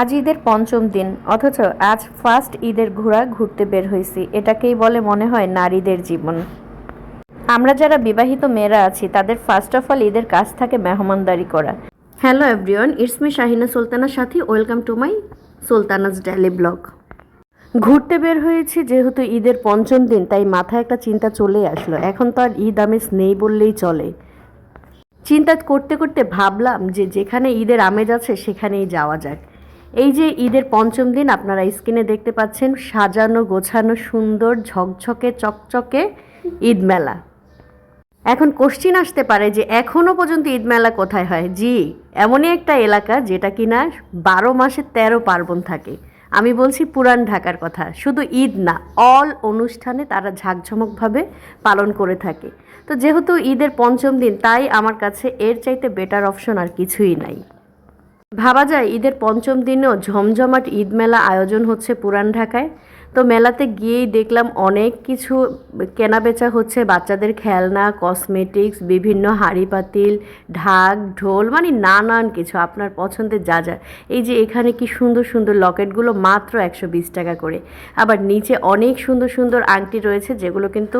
আজ ঈদের পঞ্চম দিন, অথচ আজ ফার্স্ট ঈদের ঘোরা ঘুরতে বের হয়েছি এটাকেই বলে মনে হয় নারীদের জীবন। আমরা যারা বিবাহিত মেয়েরা আছি, তাদের ফার্স্ট অফ অল ঈদের কাজ থাকে মেহমানদারি করা। Hello everyone it's me Shahina সুলতানার সাথে welcome to my Sultana's daily blog ঘুরতে বের হয়েছি যেহেতু ঈদের পঞ্চম দিন, তাই মাথায় একটা চিন্তা চলে আসলো। এখন তো আর ঈদ আমেজ নেই বললেই চলে। চিন্তা করতে করতে ভাবলাম যে যেখানে ঈদের আমেজ আছে, সেখানেই যাওয়া যাক। এই যে ঈদের পঞ্চম দিন, আপনারা স্ক্রিনে দেখতে পাচ্ছেন সাজানো, গোছানো, সুন্দর, ঝকঝকে, চকচকে ঈদ মেলা। এখন কোশ্চিন আসতে পারে যে এখনও পর্যন্ত ঈদ মেলা কোথায় হয়? জি, এমনই একটা এলাকা যেটা কিনা বারো মাসে তেরো পার্বণ থাকে। আমি বলছি পুরান ঢাকার কথা, শুধু ঈদ না অল অনুষ্ঠানে তারা ঝাঁকঝমকভাবে পালন করে থাকে। তো যেহেতু ঈদের পঞ্চম দিন, তাই আমার কাছে এর চাইতে বেটার অপশন আর কিছুই নাই। ভাবা যায়, ঈদের পঞ্চম দিনেও ঝমঝমাট ঈদ মেলা আয়োজন হচ্ছে পুরান ঢাকায়। তো মেলাতে গিয়েই দেখলাম অনেক কিছু কেনাবেচা হচ্ছে, বাচ্চাদের খেলনা কসমেটিক্স বিভিন্ন হাঁড়ি পাতিল ঢাক, ঢোল মানে নানান কিছু, আপনার পছন্দের যা যা। এই যে এখানে কি সুন্দর সুন্দর লকেটগুলো মাত্র একশো বিশ টাকা করে। আবার নিচে অনেক সুন্দর সুন্দর আংটি রয়েছে, যেগুলো কিন্তু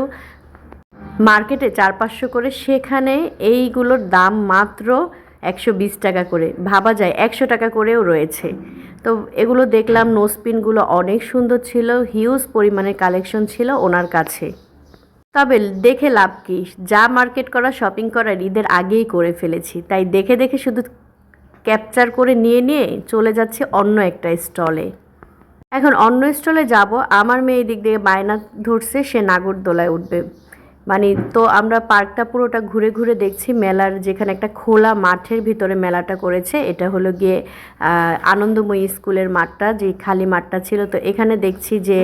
মার্কেটে চার পাঁচশো করে। সেখানে এইগুলোর দাম মাত্র একশো বিশ টাকা করে। ভাবা যায় একশো টাকা করেও রয়েছে। তো এগুলো দেখলাম নোসপিনগুলো অনেক সুন্দর ছিল হিউজ পরিমাণের কালেকশন ছিল ওনার কাছে। তবে দেখে লাভ কি? যা মার্কেট করা শপিং করার ঈদের আগেই করে ফেলেছি। তাই দেখে দেখে শুধু ক্যাপচার করে নিয়ে নিয়ে চলে যাচ্ছে অন্য একটা স্টলে এখন অন্য স্টলে যাব। আমার মেয়ে দিক দিয়ে বায়না ধরছে, সে নাগরদোলায় উঠবে। মানে তো আমরা পার্কটা পুরোটা ঘুরে ঘুরে দেখছি, মেলার যেখানে একটা খোলা মাঠের ভিতরে মেলাটা করেছে, এটা হলো গিয়ে আনন্দময়ী স্কুলের মাঠটা, যে খালি মাঠটা ছিল, তো এখানে দেখছি যে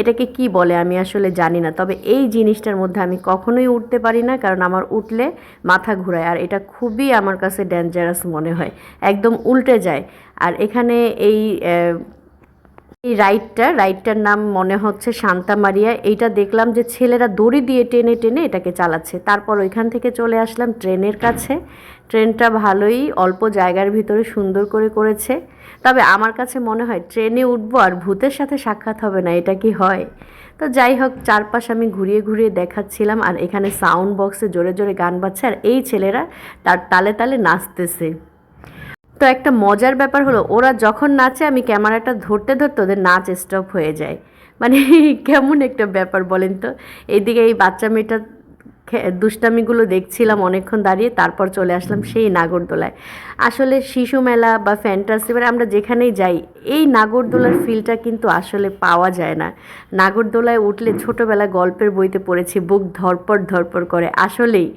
এটাকে কি বলে আমি আসলে জানি না, তবে এই জিনিসটার মধ্যে আমি কখনোই উঠতে পারি না, কারণ আমার উঠলে মাথা ঘুরায়, আর এটা খুবই আমার কাছে ডেঞ্জারাস মনে হয়, একদম উল্টে যায়, আর এখানে এই এই রাইডটা রাইডটার নাম মনে হচ্ছে শান্তা মারিয়া। এইটা দেখলাম যে ছেলেরা দড়ি দিয়ে টেনে টেনে এটাকে চালাচ্ছে। তারপর ওইখান থেকে চলে আসলাম ট্রেনের কাছে। ট্রেনটা ভালোই অল্প জায়গার ভিতরে সুন্দর করে করেছে। তবে আমার কাছে মনে হয় ট্রেনে উঠবো আর ভূতের সাথে সাক্ষাৎ হবে না, এটা কি হয়? তো যাই হোক, চারপাশ আমি ঘুরিয়ে ঘুরিয়ে দেখাচ্ছিলাম আর এখানে সাউন্ড বক্সে জোরে জোরে গান বাজছে আর এই ছেলেরা তার তালে তালে নাচতেছে। তো একটা মজার ব্যাপার হলো, ওরা যখন নাচে, আমি ক্যামেরাটা ধরতে ধরতে ওদের নাচ স্টপ হয়ে যায়। মানে কেমন একটা ব্যাপার বলেন তো? এইদিকে এই বাচ্চা মেয়েটা দুষ্টামিগুলো দেখছিলাম অনেকক্ষণ দাঁড়িয়ে, তারপর চলে আসলাম সেই নাগরদোলায়। আসলে শিশু মেলা বা ফ্যান্টাসি মানে আমরা যেখানেই যাই, এই নাগরদোলার ফিলটা কিন্তু আসলে পাওয়া যায় না। নাগরদোলায় উঠলে ছোটোবেলা গল্পের বইতে পড়েছি, বুক ধরপড় ধরপড় করে। আসলেই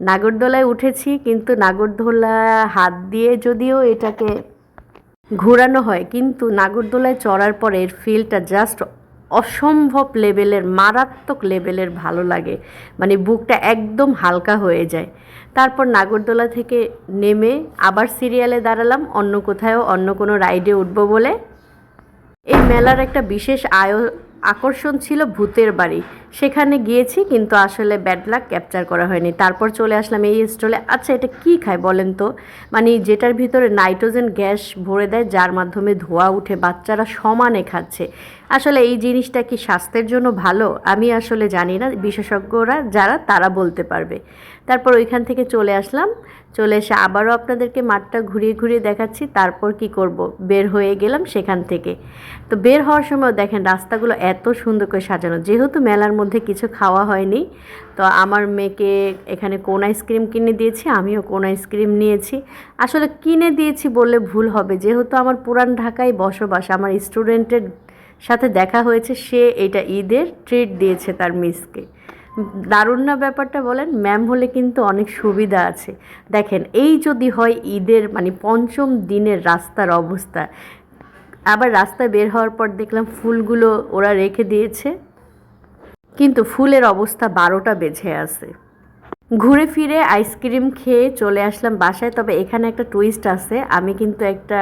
নাগরদোলায় উঠেছি, কিন্তু নাগরদোলা হাত দিয়ে যদিও এটাকে ঘোরানো হয়, কিন্তু নাগরদোলায় চড়ার পরে এর ফিলটা জাস্ট অসম্ভব লেভেলের মারাত্মক লেভেলের ভালো লাগে। মানে বুকটা একদম হালকা হয়ে যায়। তারপর নাগরদোলা থেকে নেমে আবার সিরিয়ালে দাঁড়ালাম, অন্য কোথাও অন্য কোনো রাইডে উঠবো বলে। এই মেলার একটা বিশেষ আয়, আকর্ষণ ছিল ভূতের বাড়ি। সেখানে গিয়েছি, কিন্তু আসলে ব্যাড লাক ক্যাপচার করা হয়নি। তারপর চলে আসলাম এই স্টলে আচ্ছা এটা কি খায় বলেন তো? মানে যেটার ভিতরে নাইট্রোজেন গ্যাস ভরে দেয়, যার মাধ্যমে ধোয়া উঠে, বাচ্চারা সমানে খাচ্ছে। আসলে এই জিনিসটা কি স্বাস্থ্যের জন্য ভালো? আমি আসলে জানি না, বিশেষজ্ঞরা যারা, তারা বলতে পারবে। তারপর ওইখান থেকে চলে আসলাম। চলে এসে আবারও আপনাদেরকে মাঠটা ঘুরিয়ে ঘুরিয়ে দেখাচ্ছি। তারপর কি করব? বের হয়ে গেলাম সেখান থেকে। তো বের হওয়ার সময় দেখেন, রাস্তাগুলো এত সুন্দর করে সাজানো। যেহেতু মেলার মধ্যে কিছু খাওয়া হয়নি। তো আমার মেয়েকে এখানে কোন আইসক্রিম কিনে দিয়েছি, আমিও কোন আইসক্রিম নিয়েছি। আসলে কিনে দিয়েছি বললে ভুল হবে, যেহেতু আমার পুরান ঢাকায় বসবাস, আমার স্টুডেন্টের সাথে দেখা হয়েছে, সে এটা ঈদের ট্রিট দিয়েছে তার মিসকে দারুণ না ব্যাপারটা বলেন ম্যাম হলে কিন্তু অনেক সুবিধা আছে। দেখেন, এই যদি হয় ঈদের মানে পঞ্চম দিনের রাস্তার অবস্থা। আবার রাস্তায় বের হওয়ার পর দেখলাম ফুলগুলো ওরা রেখে দিয়েছে। কিন্তু ফুলের অবস্থা বারোটা বেজে আছে। ঘুরে ফিরে আইসক্রিম খেয়ে চলে আসলাম বাসায়, তবে এখানে একটা টুইস্ট আছে। আমি কিন্তু একটা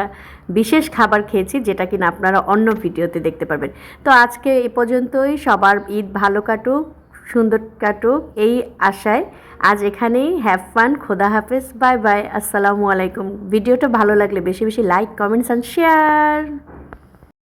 বিশেষ খাবার খেয়েছি, যেটা কিনা আপনারা অন্য ভিডিওতে দেখতে পারবেন। তো আজকে এ পর্যন্তই, সবার ঈদ ভালো কাটুক, সুন্দর কাটুক, এই আশায় আজ এখানেই হ্যাভ ফান খোদা হাফেজ বাই বাই আসসালামু আলাইকুম। ভিডিওটা ভালো লাগলে বেশি বেশি লাইক কমেন্টস অ্যান্ড শেয়ার